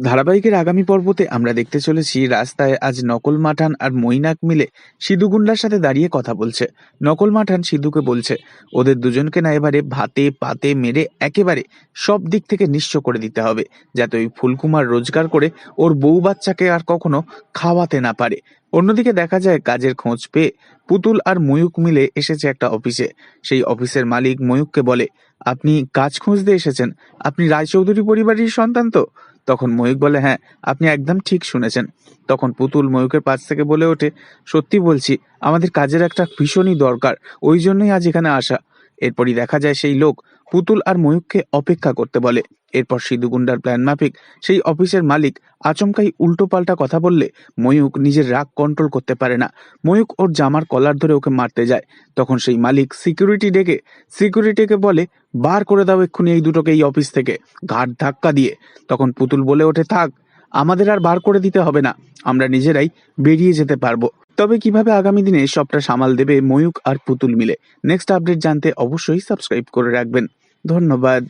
ধারাবাহিকের আগামী পর্বতে আমরা দেখতে চলেছি রাস্তায় আজ নকল মাঠান আর মৈনাক মিলে সিধু গুন্ডার সাথে দাঁড়িয়ে কথা বলছে। নকল মাঠান সিধুকে বলছে, ওদের দুজনকে না এবারে ভাতে পাতে মেরে একেবারে সব দিক থেকে নিঃস্ব করে দিতে হবে, যাতে ওই ফুলকুমার রোজগার করে ওর বউ বাচ্চাকে আর কখনো খাওয়াতে না পারে। অন্যদিকে দেখা যায় কাজের খোঁজ পেয়ে পুতুল আর ময়ূক মিলে এসেছে একটা অফিসে। সেই অফিসের মালিক ময়ূককে বলে, আপনি কাজ খুঁজতে এসেছেন? আপনি রায়চৌধুরী পরিবারের সন্তান তো? তখন ময়ূক বলে হ্যাঁ আপনি একদম ঠিক শুনেছেন। তখন পুতুল ময়ূকের পাশ থেকে বলে ওঠে, সত্যি বলছি, আমাদের কাজের একটা ভীষণই দরকার, ওই জন্যই আজ এখানে আসা। এরপরই দেখা যায় সেই লোক পুতুল আর ময়ূককে অপেক্ষা করতে বলে। এরপর সিধুগুন্ডার প্ল্যান মাফিক। সেই অফিসের মালিক আচমকাই উল্টোপাল্টা কথা বললে ময়ূক নিজের রাগ কন্ট্রোল করতে পারে না। ময়ূক ওর জামার কলার ধরে ওকে মারতে যায়। তখন সেই মালিক সিকিউরিটি ডেকে সিকিউরিটিকে বলে, বার করে দাও এক্ষুনি এই দুটোকে এই অফিস থেকে। ঘাট ধাক্কা দিয়ে। তখন পুতুল বলে ওঠে, থাক, আমাদের আর বার করে দিতে হবে না। আমরা নিজেরাই বেরিয়ে যেতে পারব। তবে কীভাবে আগামী দিনে সবটা সামাল দেবে ময়ূক আর পুতুল মিলে? নেক্সট আপডেট জানতে অবশ্যই সাবস্ক্রাইব করে রাখবেন। ধন্যবাদ।